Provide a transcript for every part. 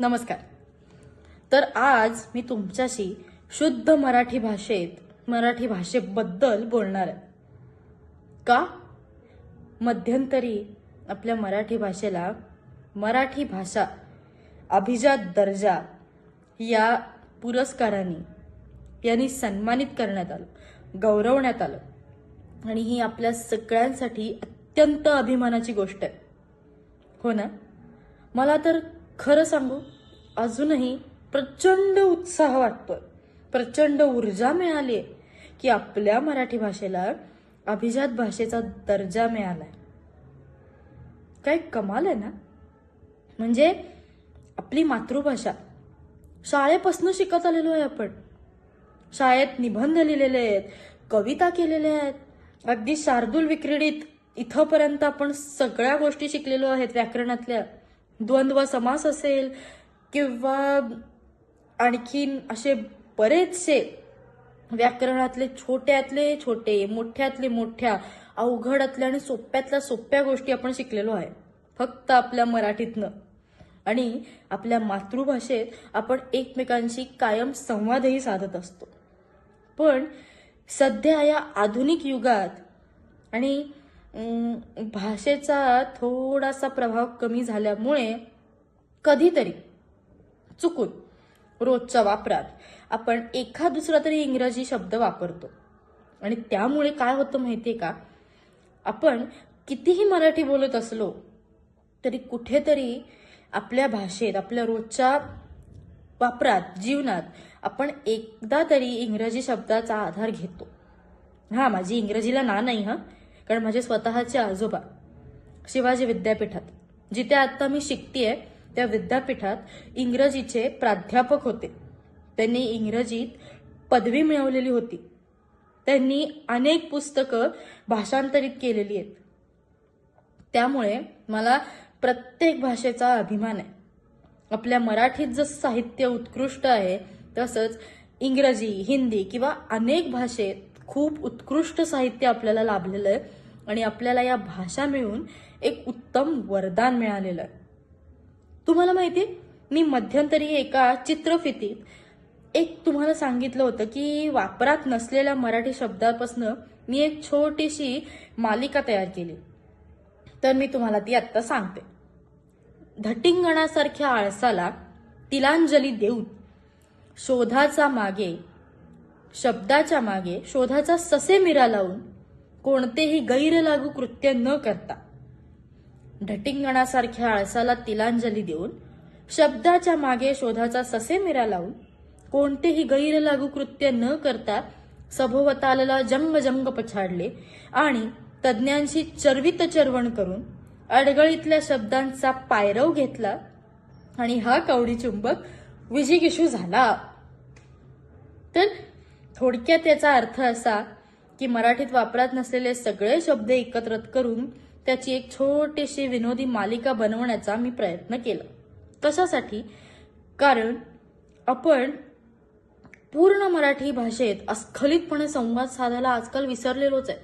नमस्कार. तर आज मी तुमच्याशी शुद्ध मराठी भाषेत मराठी भाषेबद्दल बोलणार आहे. का? मध्यंतरी आपल्या मराठी भाषेला मराठी भाषा अभिजात दर्जा या पुरस्काराने यांनी सन्मानित करण्यात आलं गौरवण्यात आलं. आणि ही आपल्या सगळ्यांसाठी अत्यंत अभिमानाची गोष्ट आहे. हो ना? मला तर खरं सांगू अजूनही प्रचंड उत्साह वाटतोय. प्रचंड ऊर्जा मिळाली आहे की आपल्या मराठी भाषेला अभिजात भाषेचा दर्जा मिळालाय. काय कमाल आहे ना? म्हणजे आपली मातृभाषा. शाळेपासून शिकत आलेलो आहे आपण. शाळेत निबंध लिहिलेले आहेत कविता केलेल्या आहेत. अगदी शार्दूल विक्रीडित इथंपर्यंत आपण सगळ्या गोष्टी शिकलेलो आहेत व्याकरणातल्या. द्वंद्व समास असेल किंवा आणखीन असे बरेचसे व्याकरणातले छोट्यातले छोटे मोठ्यातले मोठ्या अवघडातल्या आणि सोप्यातल्या सोप्या गोष्टी आपण शिकलेलो आहे. फक्त आपल्या मराठीतनं. आणि आपल्या मातृभाषेत आपण एकमेकांशी कायम संवादही साधत असतो. पण सध्या या आधुनिक युगात आणि भाषेचा थोडासा प्रभाव कमी झाल्यामुळे कधीतरी चुकून रोजच्या वापरात आपण एखा दुसरा तरी इंग्रजी शब्द वापरतो. आणि त्यामुळे काय होतं माहितीये का? आपण कितीही मराठी बोलत असलो तरी कुठेतरी आपल्या भाषेत आपल्या रोजच्या वापरात जीवनात आपण एकदा तरी इंग्रजी शब्दाचा आधार घेतो. हा माझी इंग्रजीला ना नाही हा. कारण माझे स्वतःचे आजोबा शिवाजी विद्यापीठात जिथे आता मी शिकतीये त्या विद्यापीठात इंग्रजीचे प्राध्यापक होते. त्यांनी इंग्रजीत पदवी मिळवलेली होती. त्यांनी अनेक पुस्तकं भाषांतरित केलेली आहेत. त्यामुळे मला प्रत्येक भाषेचा अभिमान आहे. आपल्या मराठीत जसं साहित्य उत्कृष्ट आहे तसंच इंग्रजी हिंदी किंवा अनेक भाषेत खूप उत्कृष्ट साहित्य आपल्याला लाभलेलं आहे. आणि आपल्याला या भाषा मिळून एक उत्तम वरदान मिळालेलं आहे. तुम्हाला माहिती मी मध्यंतरी एका चित्रफितीत एक तुम्हाला सांगितलं होतं की वापरात नसलेल्या मराठी शब्दापासून मी एक छोटीशी मालिका तयार केली. तर मी तुम्हाला ती आत्ता सांगते. धटिंगणासारख्या आळसाला तिलांजली देऊन शोधाचा मागे शब्दाच्या मागे शोधाचा ससे मिरा लावून कोणतेही गैरलागू कृत्य न करता. ढटिंगणासारख्या आळसाला तिलांजली देऊन शब्दाच्या मागे शोधाचा ससे मिरा लावून कोणतेही गैरलागू कृत्य न करता सभोवतालला जंग जंग पछाडले आणि तज्ज्ञांशी चर्वित चर्वण करून अडगळीतल्या शब्दांचा पायरव घेतला आणि हा कवडी चुंबक विजिगिशू झाला. तर थोडक्यात याचा अर्थ असा की मराठीत वापरात नसलेले सगळे शब्द एकत्र करून त्याची एक छोटीशी विनोदी मालिका बनवण्याचा मी प्रयत्न केला. कशासाठी कारण आपण पूर्ण मराठी भाषेत अस्खलितपणे संवाद साधायला आजकाल विसरलेलोच आहे.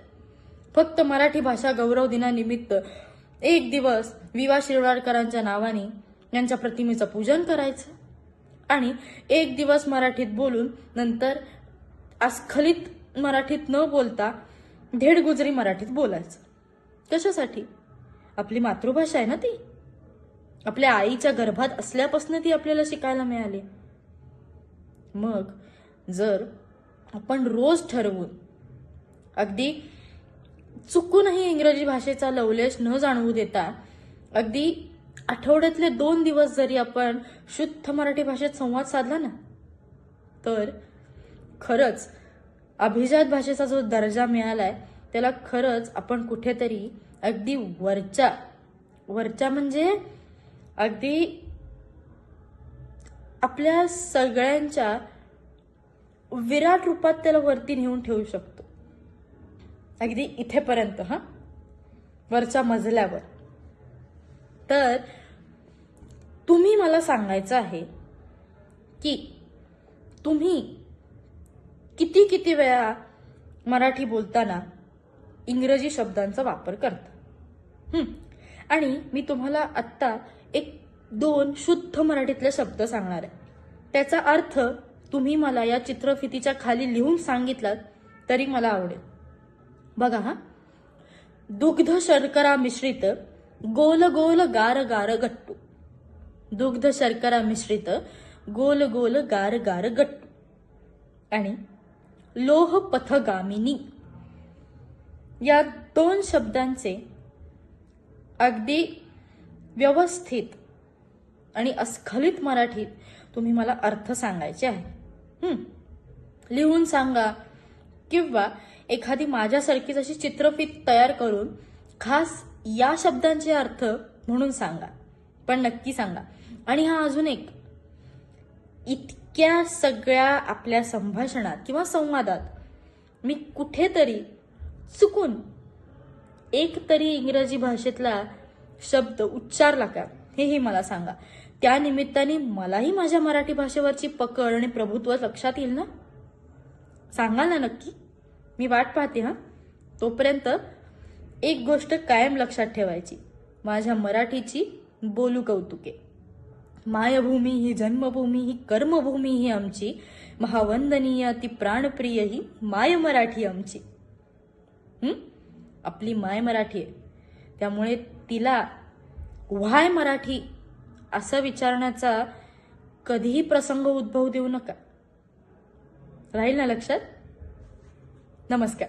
फक्त मराठी भाषा गौरव दिनानिमित्त एक दिवस विवा शिरवाडकरांच्या नावाने यांच्या प्रतिमेचं पूजन करायचं आणि एक दिवस मराठीत बोलून नंतर अस्खलित मराठीत न बोलता धेड गुजरी मराठीत बोलायचं. कशासाठी? आपली मातृभाषा आहे ना ती? आपल्या आईच्या गर्भात असल्यापासून ती आपल्याला शिकायला मिळाली. मग जर आपण रोज ठरवून अगदी चुकूनही इंग्रजी भाषेचा लवलेश न जाणवू देता अगदी आठवड्यातले दोन दिवस जरी आपण शुद्ध मराठी भाषेत संवाद साधला ना तर खरंच अभिजात भाषेचा जो दर्जा मिळालाय त्याला खरंच आपण कुठेतरी अगदी वरच्या वरच्या म्हणजे अगदी आपल्या सगळ्यांच्या विराट रूपात त्याला वरती नेऊन ठेवू शकतो. अगदी इथेपर्यंत हा? वरच्या मजल्यावर. तर तुम्ही मला सांगायचं आहे की तुम्ही किती किती वेळा मराठी बोलताना इंग्रजी शब्दांचा वापर करता. आणि मी तुम्हाला आत्ता एक दोन शुद्ध मराठीतले शब्द सांगणार आहे. त्याचा अर्थ तुम्ही मला या चित्रफितीच्या खाली लिहून सांगितलात तरी मला आवडेल. बघा हा. दुग्ध शर्करा मिश्रित गोल गोल गार गार गट्टू. दुग्ध शर्करा मिश्रित गोल गोल गार गार गट्टू. आणि लोह पथगामिनी या दोन शब्दांचे अगदी व्यवस्थित आणि अस्खलित मराठीत तुम्ही मला अर्थ सांगायचे आहे. लिहून सांगा किंवा एखादी माझ्यासारखीच अशी चित्रफित तयार करून खास या शब्दांचे अर्थ म्हणून सांगा. पण नक्की सांगा. आणि हा अजून एक. इतक्या सगळ्या आपल्या संभाषणात किंवा संवादात मी कुठेतरी चुकून एक तरी इंग्रजी भाषेतला शब्द उच्चारला का? हेही मला सांगा. त्या निमित्ताने मलाही माझ्या मराठी भाषेवरची पकड आणि प्रभुत्व लक्षात येईल ना? सांगाल ना नक्की? मी वाट पाहते हा. तोपर्यंत एक गोष्ट कायम लक्षात ठेवायची. माझ्या मराठीची बोलू कौतुके. मायभूमी ही जन्मभूमी ही कर्मभूमी ही आमची. महावंदनीय ती प्राणप्रिय ही माय मराठी आमची. आपली माय मराठी आहे. त्यामुळे तिला व्हाय मराठी असं विचारण्याचा कधीही प्रसंग उद्भवू देऊ नका. राहील ना लक्षात? नमस्कार.